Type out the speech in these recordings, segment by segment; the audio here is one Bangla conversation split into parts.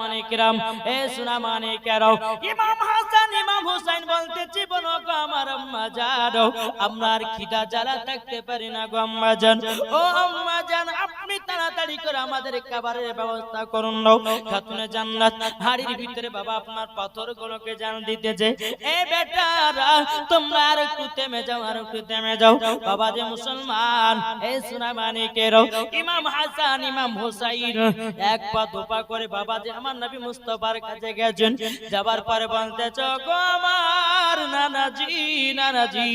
মানিকরাম এ সোনা মানিকেরাও ইমাম হাসান, ইমাম হুসাইন বলতেছি বলো গো আমার খিদা থাকতে পারি না জান, আপনি তাড়াতাড়ি করে আমাদের খাবারের ব্যবস্থা করুন খাতুনে জান্নাত, হাড়ির ভিতরে বাবা আপনার পাথর গুলোকে জান দিতেছে। এ বেটারা, তোমরা আর একটু থেমে যাও, আর একটু থেমে যাও। বাবা যে মুসলমান, এ সোনা মানিকেরাও ইমাম হাসান, ইমাম হুসাইন, এক পা দুপা করে বাবা যে আমার নবী মুস্তফার কাছে গেছেন, যাবার পরে বলতেছ গো আমার নানাজি নানাজি,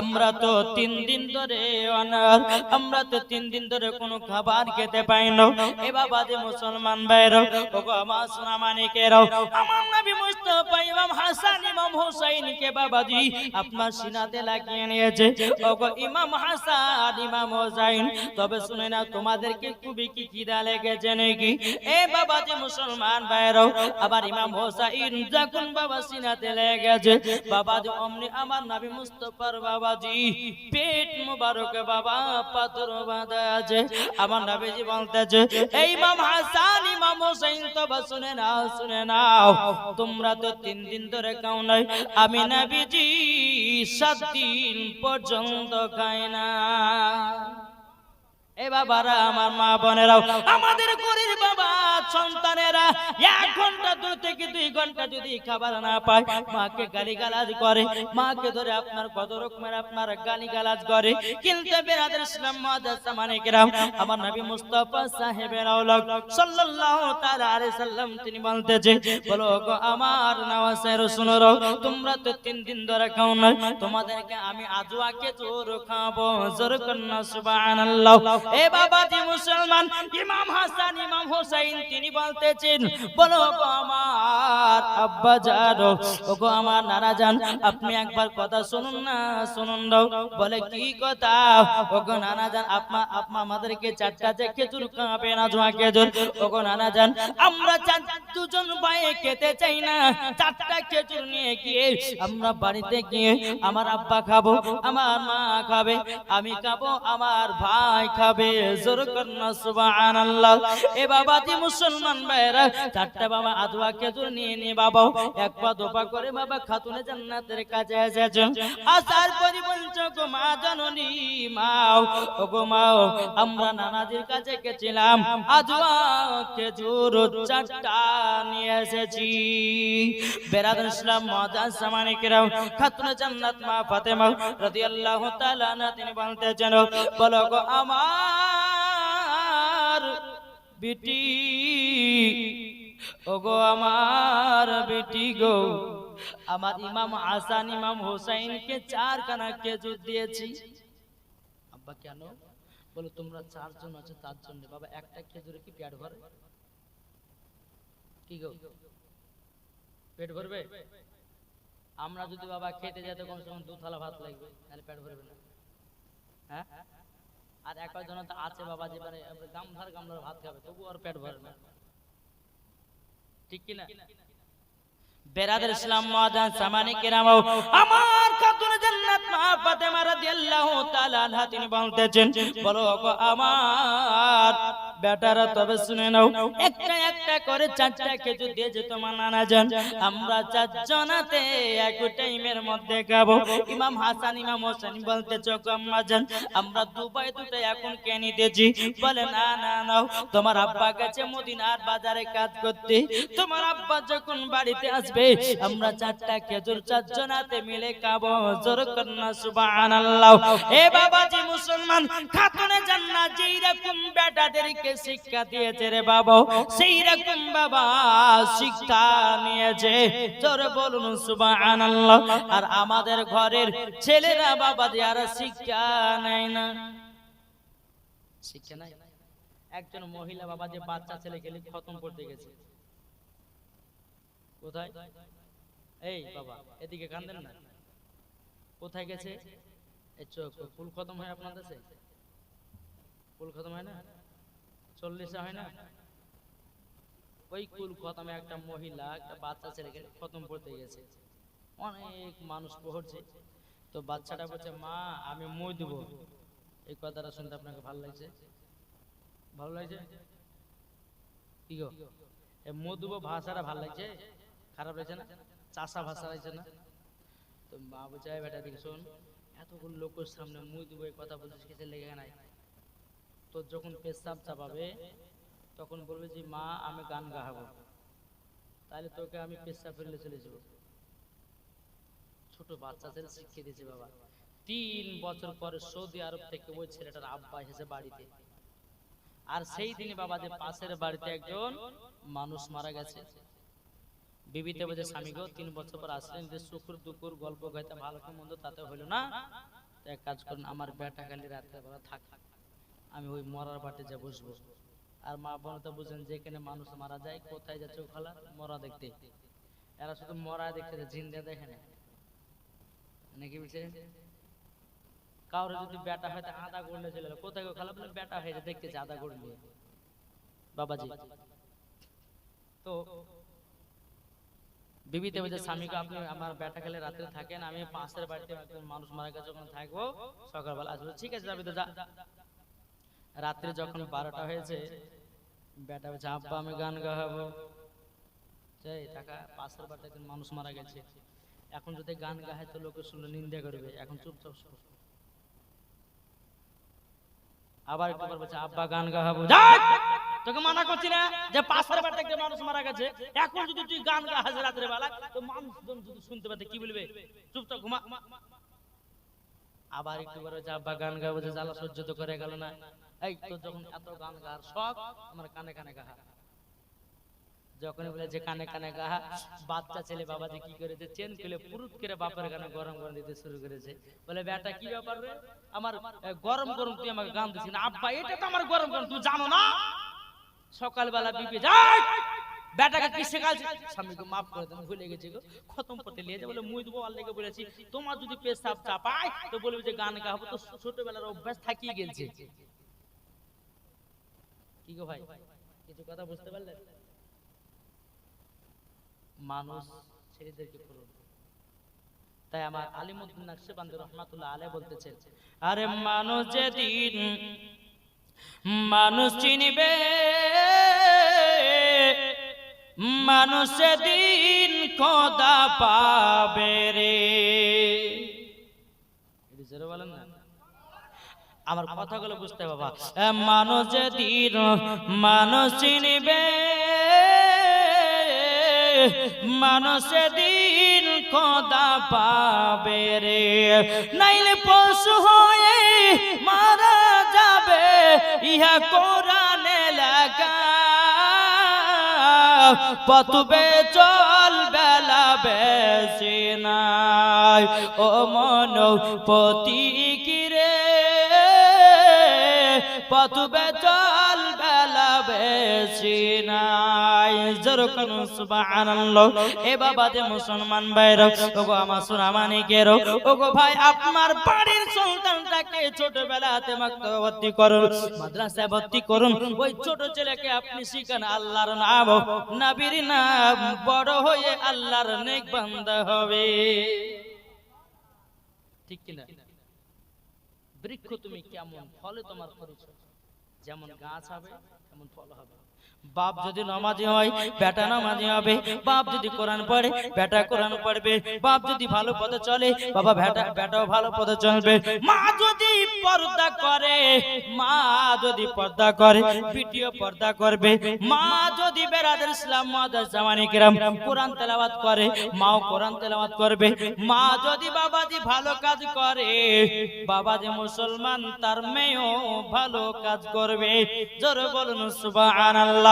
আমরা তো তিন দিন ধরে অনার, আমরা তো তিন দিন ধরে কোনো খাবার খেতে পাই না এ বাবা যে মুসলমান ভাইরা ও গো আমার সোনা মানিকেরাও আমার নবী মুস্তফা ইমাম হাসান ইমাম হুসাইন কে বাবাজি, আপনার সিনাতে লাগিয়ে নিয়েছে। ও গো ইমাম হাসান, ইমাম হুসাইন, তবে শুনে না তোমাদেরকে খুবই কি খিদা লেগেছে নাকি? এ বাবা যে মুসলমান ভাইরাও আবার ইমাম হোসাইন যখন বাবা সিনাতে লেগেছে বাবা যে অমনি আমার নবী মুস্তফার বাবাজি, পেট মুবারক বাবা পাথর বাঁধা আছে আমার নবীজি বলতেছে, এই ইমাম হাসান, ইমাম হোসাইন, তবে শুনে নাও শুনে নাও, তোমরা তো তিন দিন ধরে খাও নাই আমি নবীজি সাত দিন পর্যন্ত খাই না। এ আমার মা বোনেরাও এক ঘণ্টা দুই ঘণ্টা যদি আমার নবী মুস্তাফা সাহেবের সাল্লাম তিনি বলতেছে, বলো আমার নওয়াজের শুনো তোমরা তো তিন দিন ধরে খাও না তোমাদেরকে আমি আজওয়াকে জোর খাব, জোর কন্না সুবহানাল্লাহ। এ বাবাজি মুসলমান, ইমাম হাসান, ইমাম হোসাইন, তিনি বলতেছেন, বলো আমার আব্বা জানো, ও গো আমার নানা জান, আপনি একবার কথা শুনুন না, শুনুন দাও, বলে কি কথা? ও গো নানা জান, আপনা আপনা আমাদেরকে চারটা যে খেজুর খাবে না জোয়া খেজুর? ও গো নানা জান, আমরা দুজন ভাই খেতে চাই না, চারটা খেজুর নিয়ে গিয়ে আমরা বাড়িতে গিয়ে আমার আব্বা খাব, আমার মা খাবে, আমি খাব, আমার ভাই খাবে। জোর কন্যা সুবহানাল্লাহ। এ বাবা দি মুসলমান ভাইরা চারটা বাবা আদওয়া খেজুর নিয়ে নিয়ে বাবা। এক পা দোপা করে বাবা খাতুনে জান্নাতের কাছে এসেছেন। আসার পরি বলছ, গো মা জননী, মাও ও গো মাও, আমরা নানাজির কাছে গেছিলাম। আদওয়া খেজুর চারটা নিয়ে এসেছি। বেরাদুল ইসলাম, মহাজান সামানিকেরাও, খাতুনে জান্নাত মা ফাতেমা রাদিয়াল্লাহু তাআলা আনহা, তিনি বলতেছেন, বলো গো, আমার বেটি। ওগো আমার বেটি গো, আমার ইমাম হাসান, ইমাম হোসাইনকে চারখানা খেজুর দিয়েছি। আব্বা, কেন? বলো, তোমরা চারজন আছো, তার জন্য। বাবা, একটা খেজুরে কি পেট ভরে? কি গো? পেট ভরবে? আমরা যদি বাবা খেতে কমসে কম দু থালা ভাত লাগবে, তাহলে পেট ভরবে না। হ্যাঁ? আর একজন তো আছে বাবা যে মানে গামধার গামলার ভাত খাবে তবু আর পেট ভরে না ঠিক কি না বেরাদের ইসলাম মাদান সামানি কিরাম আমার খাতুন জান্নাত মা ফাতেমা রাদিয়াল্লাহু তাআলা আনহা, তিনি বলতেছেন, বলো আমার বেটারা, তবে শুনে নাও, একটা একটা করে চারটা খেজুর দিয়ে যে তোমার নানা জান, আমরা চারজনাতে এক টাইমের মধ্যে খাব। ইমাম হাসান, ইমাম হোসেন বলতে, চোখ আম্মা জান, আমরা দুবাই দুটো এখন কে নিতেছি বলে, না না, নাও, তোমার আব্বা গেছে মদিনার বাজারে কাজ করতে। তোমার আব্বা যখন বাড়িতে আসবে, আমরা চারটা খেজুর চারজনাতে মিলে খাব। জোর কন্যা, সুবহানাল্লাহ। এ বাবাজি মুসলমান, খাতুনে জান্নাত, যেই রকম বেটাদেরকে শিক্ষা দিয়েছে রে বাবা। সেই রকম বাবা শিক্ষা নিয়েছে। জোর বলুন, সুবহানাল্লাহ। আর আমাদের ঘরের ছেলেরা বাবা যারা শিক্ষা নেয় না। শিক্ষা নাই একজন মহিলা বাবা যে বাচ্চা ছেলে গেলে খতম করতে গেছে। কোথায়? এই বাবা, এদিকে কান্দেন না। কোথায় গেছে? এই চোখ, ফুল খতম হয় আপনার দেশে ফুল খতম হয় না? চল্লিশে হয় না? ওই কুল খতমে একটা মহিলা, একটা বাচ্চা ছেলেকে খতম করতে গেছে। অনেক মানুষ পড়ছে। তো বাচ্চাটা বলছে, মা, আমি মই দেবো। এই কথাটা শুনতে আপনাকে ভালো লাগছে? ভালো লাগছে? কি গো? এ মধুব ভাষাটা ভালো লাগছে? খারাপ লাগছে না? চাষা ভাষা লাগছে না? তো মা বোঝায় বেটা দিকে শোন, এতগুলো লোকের সামনে মই মুই এই কথা বলছিস কিসের লেগে নাই। তোর যখন পেশাব চাপাবে, তখন বলবে যে, মা, আমি গান গাহাবো। তাহলে তোকে আমি পেশাব ফেললে চলে যাব। ছোট বাচ্চা ছেলে শিখিয়ে দিয়েছে বাবা। তিন বছর পরে সৌদি আরব থেকে ওই ছেলেটার আব্বা এসেছে বাড়িতে। আর সেই দিনই বাবা যে পাশের বাড়িতে একজন মানুষ মারা গেছে। বিবিতে বলছে, স্বামী গো, তিন বছর পর আসলেন যে শুকুর দুকুর গল্প গাইতে ভালো মন্দ তাতে হইল না? এক কাজ করুন, আমার বেটা খালি রাত্রে বেলা থাক। আমি ওই মরার বাটে যা বসবো। আর মা বোন তো বুঝেন যেখানে মানুষ মারা যায় কোথায় যাচ্ছে ওখালা? মরা দেখতে। এরা শুধু মরা দেখতে যায়, জিন্দা দেখে না। নাকি বলছে? কাউরে যদি বেটা হয়তো আদা করলে চলে গেলো। কোথায় গো খালা? বলে বেটা হয়েছে দেখতেছে আদা করলে বাবাজি। তো বিবিতে বলছে স্বামীকে আপনি আমার বেটা খেলে রাত্রে থাকেন আমি পাঁচটার বাড়িতে মানুষ মারা গেছে ওখানে থাকব সকালবেলা। আসব ঠিক আছে যাবি তো যা। রাত্রে যখন বারোটা হয়েছে, বেটা বলছে, আব্বা, আমি গান গাহাবো যাই টাকা, পাশের বাড়িতে একজন মানুষ মারা গেছে। এখন যদি গান গাহে তো লোকে শুনলে নিন্দা করবে। এখন চুপচাপ। আবার আব্বা, গান তোকে মানা করছি না যে পাশের বাড়িতে একটা মানুষ মারা গেছে। এখন যদি তুই গান গাহাস রাত্রে বেলা, তো মানুষজন যদি শুনতে পাতে কি বলবে? চুপচাপ ঘুমা। আবার একটু বলছে, আব্বা, গান গাবো যে জ্বালা সহ্য তো করে গেল না। এই তো যখন এত গান গার শখ আমার কানে কানে গাহা বলে যে কানে কানে গাহা বাচ্চা ছেলে বাবা যে কি করেছে, চেন খুলে পুরুত করে বাপের গানে গরম গরম দিতে শুরু করেছে। বলে, বেটা, কি ব্যাপার রে? আমার গরম গরম তুই আমাকে গান দিছিস না? আব্বা, এটা তো আমার গরম গরম, তুই জানো না? সকালবেলা বিপি যাই বেটাকে কি শেখালছি স্বামীকে মাফ করে দেন, ভুলে গেছি গো। খতম করতে বলে, মুই দেবো বলেছি, তোমার যদি পেশাব চাপায়, তো বলবে যে গান গাবো, তো ছোটবেলার অভ্যাস থাকিয়ে গেছে কি গো ভাই? কিছু কথা বুঝতে পারলেন? মানুষ ছেলেদেরকে করুন তাই আমার আলিমুদ্দিন রহমাতুল্লাহ বলতেছেন, আরে মানুষ যেদিন মানুষ চিনিবে, মানুষ দিন কদা পাবে রে। বলেন না। আমার কথাগুলো বুঝতে বাবা মানুষ যেদিন মানুষ চিনিবে মানুষ দিন কদা পাবে রে। নাইলে পশু হয়ে মারা যাবে ইহা কোরআনে পতুবে চল বেলা বেশি নাই। ও মন পতি কিরে পতুবে চল বেলা বেশি নাই। যেরকম সুবহানাল্লাহ। এ বাবা যে মুসলমান ভাইরা, ওগো আমার সোনা মানিকের ওগো ভাই, আপনার বাড়ির সন্তানটাকে ছোটবেলাতে মাক্তবে ভর্তি করুন, মাদ্রাসায় ভর্তি করুন। ওই ছোট ছেলেকে আপনি শিখান আল্লাহর নাম। নবীর নাম বড় হয়ে আল্লাহর নেক হবে। ঠিক কিনা? বৃক্ষ তুমি কেমন? ফলে তোমার পরিচয় যেমন গাছ হবে তেমন ফল হবে। বাপ যদি নামাজি হয়, বেটা নামাজি হবে। বাপ যদি কোরআন পড়ে, বেটা কোরআন পড়বে। বাপ যদি ভালো পথে চলে, বাবা বেটা, বেটাও ভালো পথে চলবে। মা যদি পর্দা করে, মা যদি পর্দা করে ভিডিও পর্দা করবে। মা যদি বেরাদের ইসলাম মাদার জামানি কিরাম কোরআন তেলাওয়াত করে, মাও কোরআন তেলাওয়াত করবে। মা যদি বাবাজি ভালো কাজ করে বাবা বাবাজি মুসলমান, তার মেয়েও ভালো কাজ করবে। জোরে বলুন, সুবহানাল্লাহ।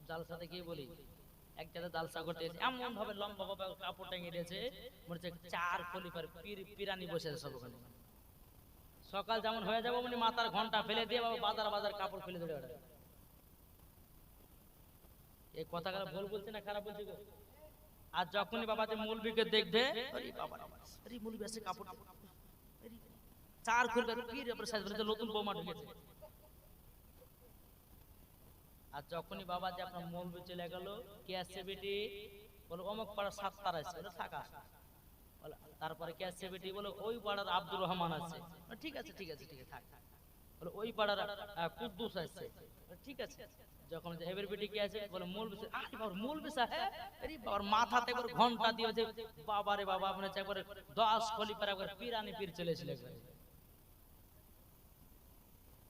সব জালসাতে গিয়ে বলি। এক জায়গায় জালসা করতে এসে এমন ভাবে লম্বা কাপড় টাঙিয়ে দিয়েছে, মনে হচ্ছে চার খলিফার পিরানি বসে আছে সব ওখানে সকাল যেমন হয়ে যাব মানে মাথার ঘণ্টা ফেলে দিয়ে বাবা বাজার বাজার কাপড় ফেলে দেবে ওটা। এই কথাগুলো ভুল বলছে না খারাপ বলছে আর যখনই বাবা যে মৌলবীকে দেখবে মৌলবী আছে কাপড় চার খুলবে নতুন বোমা ঢুকেছে। আর যখনই বাবা যে আপনার মৌলবী চলে গেল কে আসছে বেটি বলো, অমুক পাড়া সাত তার আছে বলে থাকা তারপরে কে আসছে বেটি বলো, ওই পাড়ার আব্দুর রহমান আছে। ঠিক আছে ঠিক আছে ঠিক আছে, থাক। বলে, ওই পাড়ার কুদ্দুস ঠিক আছে। যখন এবার বেটি কে আছে বলে মূল বিষয় আরে বাবার মূল বিষয় হ্যাঁ আরে বাবার একবার ঘণ্টা দিয়ে যে বাবা রে বাবা মানে একবারে দশ খলি পার একবার পিরানি পীর চলেছিল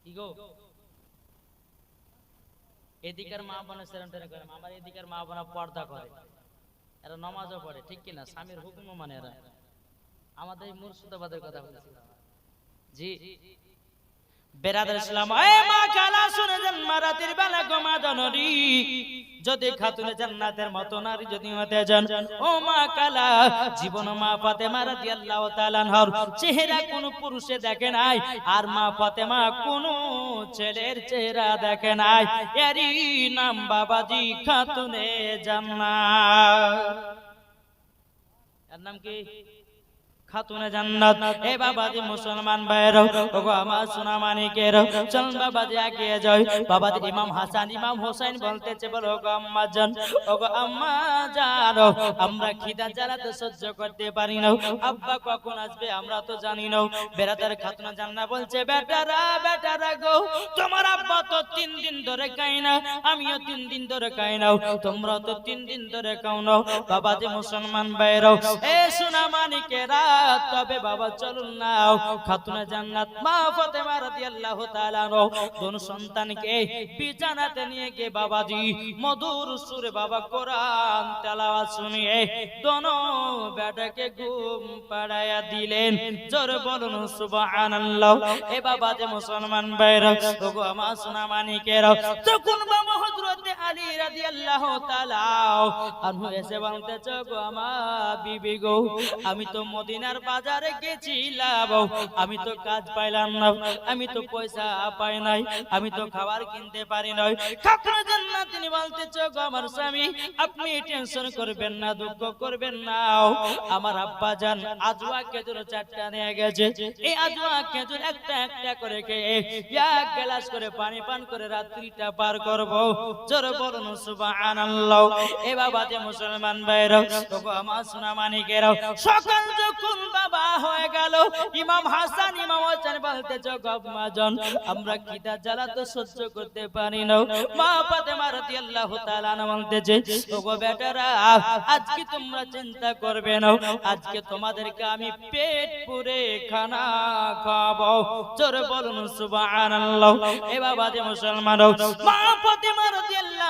কি গো? এদিকের মা বোনের সেরম টেরম করে আমার এদিকার মা বোনা পর্দা করে। এরা নমাজও পড়ে, ঠিক কিনা? স্বামীর হুকুম মানে এরা। আমাদের মুর্শিদাবাদের কথা জি বেরাদার ইসলাম এ মা কালা শুনে যান মারাতির বেলা গোমা জনরি যদি খাতুনে জান্নাতের মতো নারী যদি হতে যান। ও মা কালা জীবন মা ফাতেমা রাদিয়াল্লাহু তাআলা আনহার। চেহারা কোন পুরুষে দেখে নাই। আর মা ফাতেমা কোন ছেলের চেহারা দেখে নাই। এরই নাম বাবাজি খাতুনে জান্নাত। এর নাম কি? খাতুনে জান্নাত। এ বাবাজি মুসলমান ওগো আমার সোনা চল বাবাজি বাবাজি ইমাম হাসান, ইমাম হোসেন বলতেছে আম্মা জান, ওগো আম্মা জানো, আমরা খিদা জ্বালাতে সহ্য করতে পারি না। আব্বা কখন আসবে আমরা তো জানি না। বেরাদার খাতুনে জান্নাত বলছে, বেটারা বেটারা গো, তোমার আব্বা তো তিন দিন ধরে খাই না, আমিও তিন দিন ধরে খাই না তোমরা তো তিন দিন ধরে খাও না। বাবাজি মুসলমান ভাইরাও এ সোনা মানিকেরা তবে বাবা, চলুন নাও। খাতুনা জান্নাত মা ফাতেমা রাদিয়াল্লাহু তাআলা আনহা কোন সন্তানকে বিছানাতে নিয়ে গিয়ে বাবাজি মধুর সুরে, বাবা, কোরআন তেলাওয়াত শুনিয়ে দোনো বেটাকে ঘুম পাড়ায়া দিলেন। জোরে বলুন, সুবহানাল্লাহ। এ বাবা যে মুসলমান ভাইরা ওগো, আমার সোনা মানিকেরা তখন বাবা আলী রাদিয়াল্লাহু তাআলা আনহু এসে বলতেছে, গো আমার বিবি গো, আমি তো মদিনার বাজারে গেছিলাম, আমি তো কাজ পাইলাম না, আমি তো পয়সা পাই নাই, আমি তো খাবার কিনতে পারি নাই। তিনি বলতেছে, গো আমার স্বামী, আপনি টেনশন করবেন না, দুঃখ করবেন না। আমার আব্বা জান আজওয়া খেজুর চারটা নিয়ে গেছে। এই আজওয়া খেজুর একটা একটা করে খেয়ে, এক গ্লাস করে পানি পান করে রাত্রিটা পার করব। জোরে আমার জ্বালা তো সহ্য করতে পারি না? মা বেটারা, আজকে তোমরা চিন্তা করবে না। আজকে তোমাদেরকে আমি পেট পুরে খানা খাব জোরে বলুন সুবহানাল্লাহ। এ বাবা যে মুসলমান মা ফাতেমা রাদিয়াল্লাহু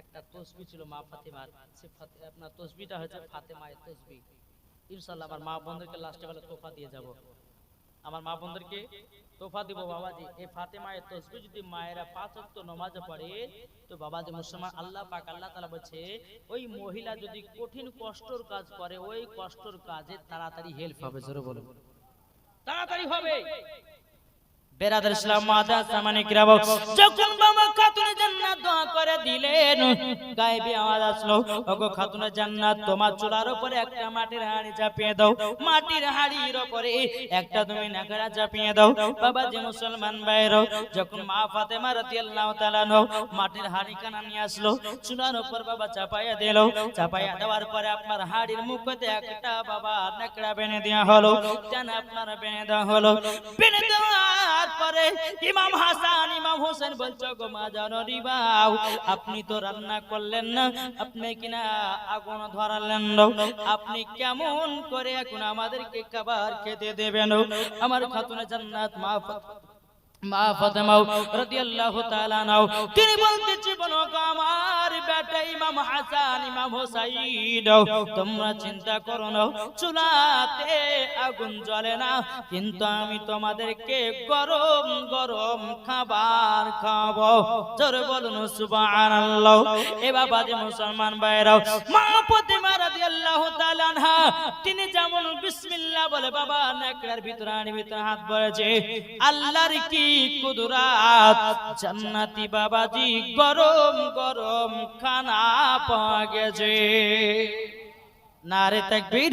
একটা তসবি ছিল মা ফাতেমার। আপনার তসবিটা হচ্ছে ফাতেমায়ের তসবি। ইনশাআল্লাহ আমার মা বোনদেরকে লাস্টে বেলা তোফা দিয়ে যাব। আমার মা বোনদেরকে তোফা দিব, বাবাজি। এই ফাতেমায়ের তসবি যদি মায়েরা পাঁচ ওয়াক্ত নামাজে পড়ে, তো বাবাজি মুসলমান আল্লাহ পাক, আল্লাহ তাআলা বলছে, ওই মহিলা যদি কঠিন কষ্টর কাজ করে, ওই কষ্টর কাজে তাড়াতাড়ি হেল্প হবে, জোরে বলুন। তাড়াতাড়ি হবে। বেরাদার ইসলাম মাদা সামানে কিরাব যখন বাবা খাতুনে জান্নাত দোয়া করে দিলেন গায়েবী আওয়াজ আসলো ওগো খাতুনে জান্নাত তোমার চুলার উপরে একটা মাটির হাড়ি চাপিয়ে দাও। মাটির হাড়ির উপরে একটা তুমি নাকড়া চাপিয়ে দাও। বাবা যে মুসলমান ভাইরও যখন মা ফাতেমা রাদিয়াল্লাহু তাআলা নও মাটির হাড়ি কানা নিয়ে আসলো চুলার উপর বাবা চাপায়া দিল। চাপায়া দেওয়ার পরে আপনার হাড়ির মুখতে একটা বাবা নাকড়া বেনে দেওয়া হলো। কেন আপনার বেনে দেওয়া হলো? বেনে দেওয়ার পরে ইমাম হাসান, ইমাম হোসেন বলছো, গো মা জানো বাউ, আপনি তো রান্না করলেন না, আপনি কিনা আগুন ধরালেন না, আপনি কেমন করে এখন আমাদেরকে খাবার খেতে দেবেন আমার খাতুনে জান্নাত মা মা ফাতেমাও রাদিয়াল্লাহু তাআলা নাও তিনি বলতেছি বলো আমার বেটা ইমাম হাসান, ইমাম হোসাইন, তোমরা চিন্তা করো না, চুলাতে আগুন জ্বলে না, কিন্তু আমি তোমাদেরকে গরম গরম খাবার খাব জোরে বলুন, সুবহানাল্লাহ। এ বাবা যে মুসলমান ভাইরাও মা ফাতেমা রাদিয়াল্লাহু তাআলা আনহা, তিনি যেমন বিসমিল্লাহ বলে, বাবা, নেকড়ার ভিতরে আনি ভিতরে হাত ভরেছে। আল্লাহর কি কুদরাত জান্নাতি বাবাজি গরম গরম খানা পাওয়া গেছে। নারে তাকবীর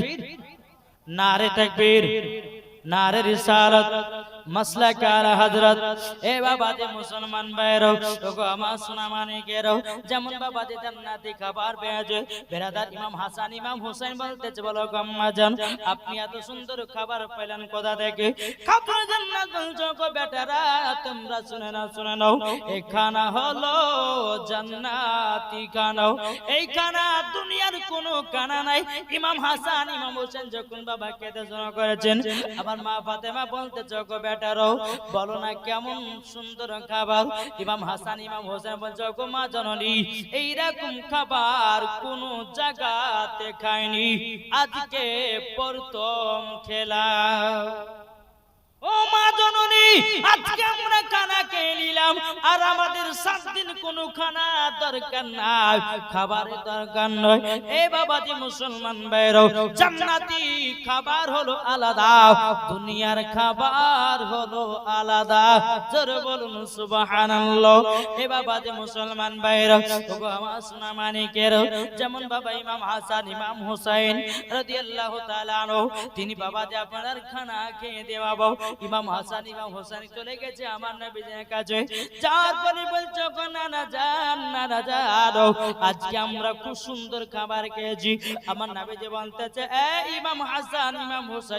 নারে তাকবীর নারে রিসালাত মাসলা কালা হযরত। এ বাবা যে মুসলমান ভাইরো তোগো আমার সোনা মানে কেরো যেমন বাবা যে জান্নাতি খাবার পেয়েছে। বেরাদার ইমাম হাসান, ইমাম হোসেন বলতেছে, বলো গম্মা জান, আপনি এত সুন্দর খাবার পেলেন কোথা থেকে? খাবার জান্নাত বলছো গো বেটারা, তোমরা শুনে না শুনে নাও। এই খানা হলো জান্নাতি খানা। এই খানা দুনিয়ার কোনো খানা নাই। ইমাম হাসান, ইমাম হোসেন যখন বাবা খেতে শুরু করেছেন, আমার মা ফাতেমা বলতে গো বেটারও বলো না কেমন সুন্দর খাবার? ইমাম হাসান, ইমাম হোসেন বলছে গো এইরকম খাবার কোন জায়গাতে খায়নি আজকে প্রথম খেলা আর আমাদের সাত কোনো খানা দরকার নাই, খাবারের দরকার নয়। মুসলমান জান্নাতি খাবার হলো আলাদা, দুনিয়ার খাবার হলো আলাদা। জোর বলুন সুবহানাল্লাহ। এ বাবা যে মুসলমান ওগো আমার সোনা মানিকের যেমন বাবা ইমাম হাসান, ইমাম হুসাইন রাদিয়াল্লাহু তাআলা তিনি বাবা যে আপনার খানা খেয়ে দেওয়াবো। ইমাম হাসান, ইমাম হোসেন চলে গেছে, আমার নবীজির কাছে। যাওয়ার পরে বলছো নানা জান নানা জান আজকে আমরা খুব সুন্দর খাবার খেয়েছি। আমার নবীজি বলতেছে, এ ইমাম হাসান, ইমাম হোসেন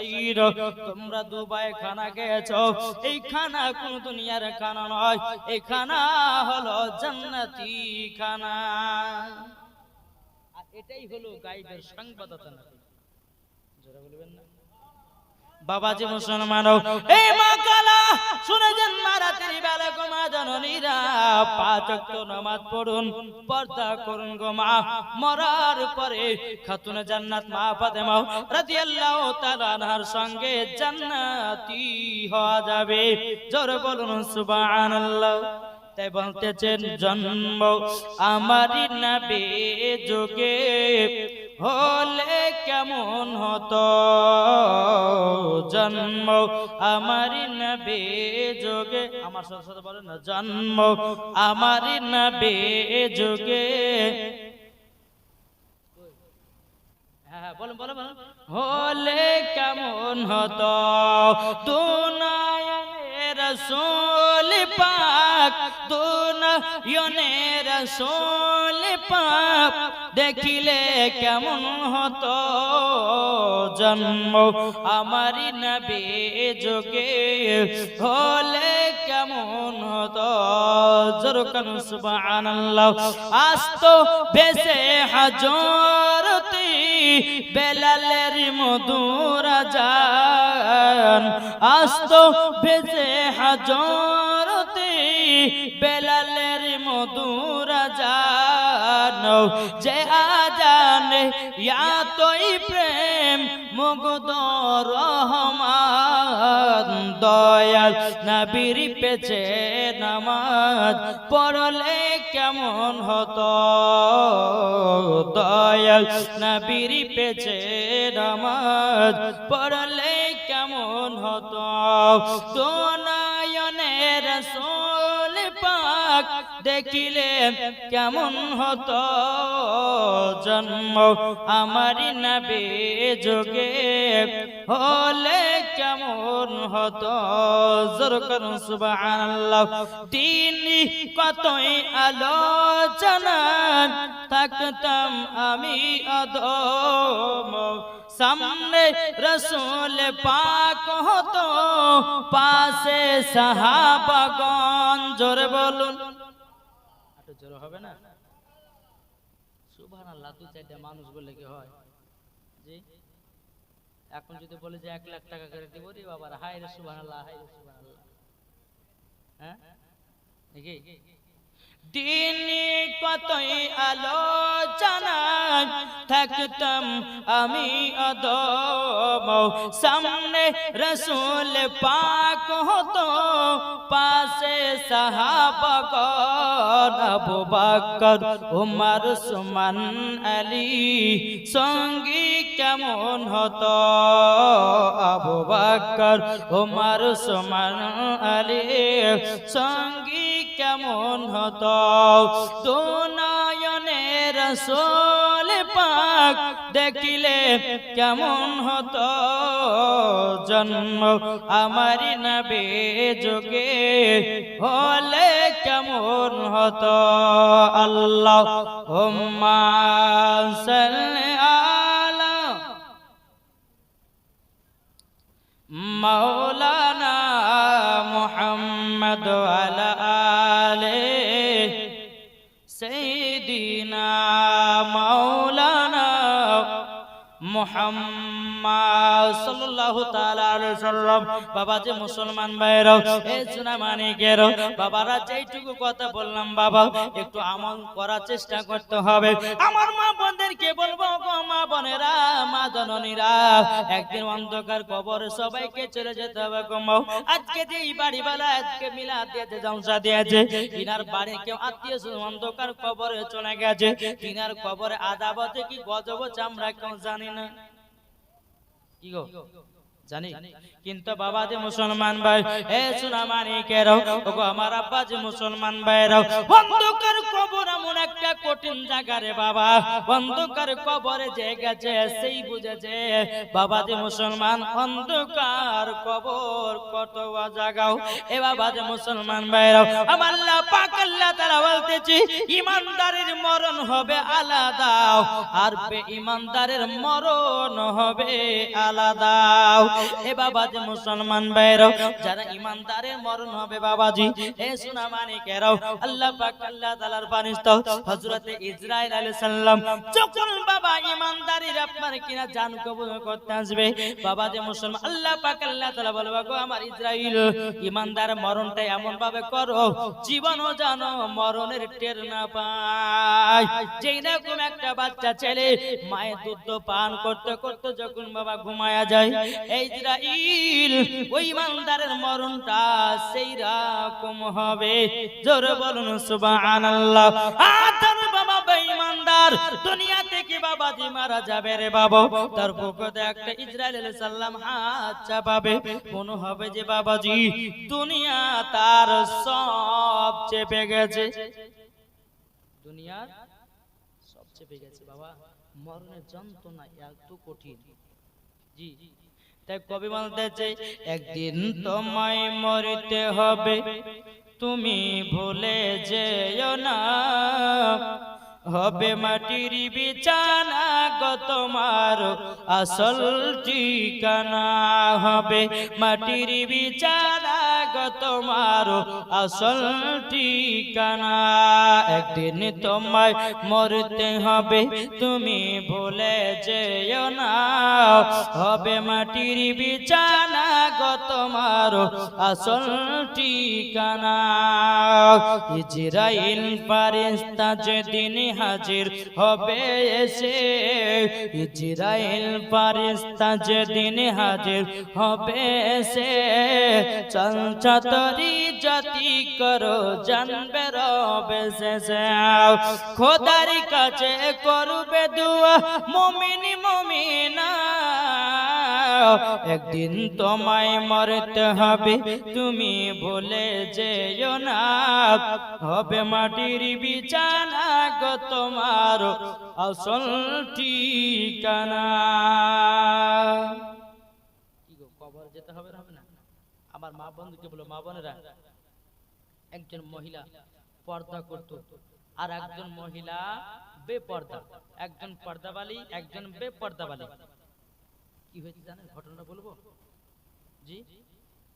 তোমরা দুবাই খানা খেয়েছো। এই খানা কোন দুনিয়ার খানা নয়। এই খানা হলো জান্নাতি খানা। আর এটাই হলো গাইবের সংবাদতা নাকি? জোরে বলবেন না। বাবাজি মুসলমান এই মা কালা শুনে যান মারা তিনি বেলা গো মা জননীরা পাঁচ ওয়াক্ত নামাজ পড়ুন পর্দা করুন গো মা। মরার পরে খাতুন জান্নাত মা ফাতেমা রাদিয়াল্লাহু তাআলা আনহার সঙ্গে জান্নাতি হওয়া যাবে। জোরে বলুন সুবহানাল্লাহ। তাই বলতেছেন জন্ম আমারই নবে যোগে। হলে কেমন হতো? জন্ম আমার নবে যোগে, আমার সাথে বলেন না, জন্ম আমার নবে যোগে। হ্যাঁ হ্যাঁ বলুন বলুন বলুন। হলে কেমন হতো? দুনায়নের রসুল পাক দুনায়নের রসুল পাক দেখিলে কেমন হতো? জন্ম আমারই নবে যোগে হলে কেমন হতো? জরকান সুবহানাল্লাহ। আস্ত বেসে হাজরতি বেলালের মধুর জান আস্ত বেসে হাজরতি বেলালের মধুর যে আজানে ইয়া তোই প্রেম মুগ্ধ রহমান দয়াল নবীর পেছে নামাজ, পড়লে কেমন হতো? দয়াল নবীর পেছে নামাজ, পড়লে কেমন হতো? তো দেখিলে কেমন হতো জন্ম? আমার নবে যোগে হলে কেমন হতো? জোর করুন, সুবহানাল্লাহ। তিনি কতই আলোচনা থাকতাম আমি অদম সামনে রসুল পাক হতো, পাশে সাহাবাগন জোরে বলুন। হবে না? সুবহানাল্লাহ, দু চারটা মানুষ বলে কি হয়? জি? এখন যদি বলে যে এক লাখ টাকা করে দিব, রে বাবার, হায় রে সুভান আল্লাহ হায় রে সুবহানাল্লাহ। হ্যাঁ? নাকি? দিনে কতই আলোচনায় থাকতাম, আমি অদম। সামনে রসুল পাক হতো, পাশে সাহাবগণ, আবু বকর, উমর, সুমন, আলী। সঙ্গী কেমন হতো? আবু বকর, উমর, সুমন, আলী। সঙ্গী কেমন হত। দুনয়নে সোল পাক দেখিলে কেমন হত। জন্ম আমার নবে যোগে হলে কেমন হত। আল্লাহ হুম্মা محمد বাবা যে মুসলমান বাবারা কথা বললাম বাবা, একটু আমল করার চেষ্টা করতে হবে। আমার মা বলব মা বোনেরা, মা জননীরা, একদিন অন্ধকার কবরে সবাইকে চলে যেতে হবে মাও আজকে যে এই বাড়িওয়ালা, আজকে মিলা দিয়েছে, জলসা দিয়েছে ইনার বাড়ি কেউ আত্মীয় অন্ধকার কবরে চলে গেছে। ইনার কবরে আদাবতে কি গজব চামড়া কেউ জানি না? কি গো জানি কিন্তু বাবা যে মুসলমান ভাই, এ সোনা মানিকেরাও ওগো আমার আব্বা যে মুসলমান ভাইরাও অন্ধকার কবর এমন একটা কঠিন জায়গা রে বাবা। অন্ধকার কবরে যে গেছে, সেই বুঝেছে, বাবা যে মুসলমান, অন্ধকার কবর কত জায়গাও এ বাবা যে মুসলমান ভাইরাও আমার আল্লাহ পাক আল্লাহ তাআলা বলতেছি, ইমানদারের মরণ হবে আলাদা, আর বে ইমানদারের মরণ হবে আলাদা। এ বাবা যে মুসলমান ভাইরাও যারা ইমানদারের মরণ হবে বাবাজি, এ সোনা মানিকেরাও আল্লাহ পাক আল্লাহ তাআলার বানিস্ত হযরতে ইসরাইল আলাইহিস সালাম যখন বাবা ইমানদারির আপনার কিনা জান কবুল করতে আসবে, বাবা যে মুসলমান, আল্লাহ পাক আল্লাহ তাআলা বলবে, গো আমার ইসরাইল ইমানদার মরণটা এমন ভাবে করো, জীবনও জানো, মরণের টের না পায়। যেই রকম একটা বাচ্চা ছেলে মায়ের দুধ পান করতে করতে যখন বাবা ঘুমায়া যায়, এই ইসরাইল ওই ইমানদারের মরণটা সেই রকম হবে। জোর বলুন, সুবহানাল্লাহ। আতর বাবা বেঈমানদার দুনিয়া থেকে মারা যাবে রে বাবা? তার পক্ষে একটা হাত চাপাবে। হবে যে বাবাজি, দুনিয়া তার সব চেপে গেছে। দুনিয়ার সব চেপে গেছে, বাবা। মরণের যন্ত্রণা এত কঠিন। জি। তাই কবি বলতেছে একদিন তোমায় মরিতে হবে। তুমি ভুলে যেও না। হবে মাটির বিছানা গো তোমার, আসল ঠিকানা হবে মাটির বিছানা গো তোমার, আসল ঠিকানা। একদিন তোমায় মরতে হবে, তুমি ভুলে যেও না। হবে মাটির বিছানা গো তোমার, আসল ঠিকানা। ইজরাইল ফারিস্তা যেদিন হাজির হবে এসে। ইজরাইল ফারেস্তা যেদিন হাজির হবে এসে। চঞ্চতরি জাতি করো, জানবে রবে শেষে খোদার কাছে করবে দুয়া, মমিনি মমিনা একদিন তোমায় মরতে হবে, তুমি যেও না। হবে মাটির বিছানা গো তোমার আসল ঠিকানা। আমার মা বন্ধুকে বলো, মা বোনেরা, একজন মহিলা পর্দা করত, আর একজন মহিলা বেপর্দা। একজন পর্দাবালি, একজন বেপর্দাবালি। কি হয়েছে জানেন? ঘটনাটা বলব? জি?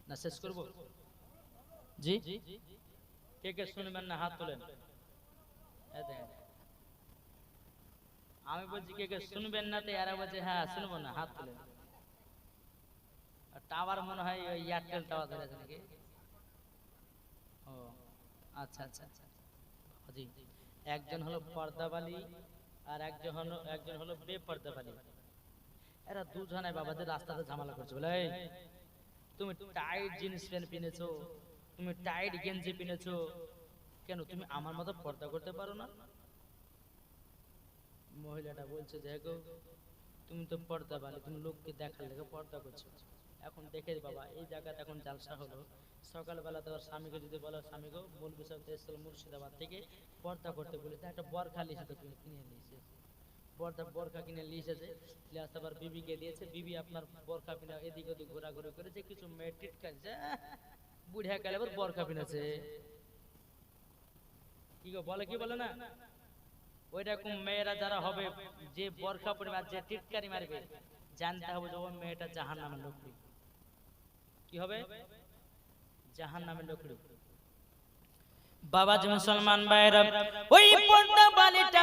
না, শেষ করব? জি? কে কে শুনবেন না, হাত তোলেন। আমি বলছি, কে কে শুনবেন না, তো এরা বলছে হ্যাঁ শুনব না, হাত তোলেন। টাওয়ার মনে হয় ওই এয়ারটেল টাওয়ার ধরেছে নাকি? ও আচ্ছা আচ্ছা আচ্ছা। জি। একজন হলো পর্দাবালি, আর একজন হলো একজন হলো বেপর্দাবালি। এরা দুজনে বাবাদের রাস্তাতে ঝামেলা করছে বলে তুমি টাইট জিন্স প্যান্ট কিনেছো তুমি টাইট গেঞ্জি কিনেছো কেন তুমি আমার মতো পর্দা করতে পারো না? মহিলাটা বলছে, দেখো, তুমি তো পর্দা বালি তুমি লোককে দেখার লেগে পর্দা করছ। এখন দেখে বাবা, এই জায়গাতে এখন জালসা হলো। সকালবেলা তোমার স্বামীকে যদি বলো স্বামীকে মূল বিষয় এসেছিল মুর্শিদাবাদ থেকে পর্দা করতে বলেছে, একটা বরখা লিখে তো কিনে কিনে নিয়েছে। পর্দা বরখা কিনে নিয়ে এসেছে। আবার বিবিকে দিয়েছে। বিবি আপনার বরখা কিনে এদিক ওদিক ঘোরাঘুরি করেছে, কিছু বুড়িয়া গেলে আবার বরখা কি গো, বলে কি বলে না? মেয়েরা যারা হবে, যে বরখা যে টিটকারি মারবে, জানতে হবে মেয়েটা জাহান লোকড়ি কি হবে? জাহান লোকড়ি মুসলমান ভাইরা ওই পর্দা বালিটা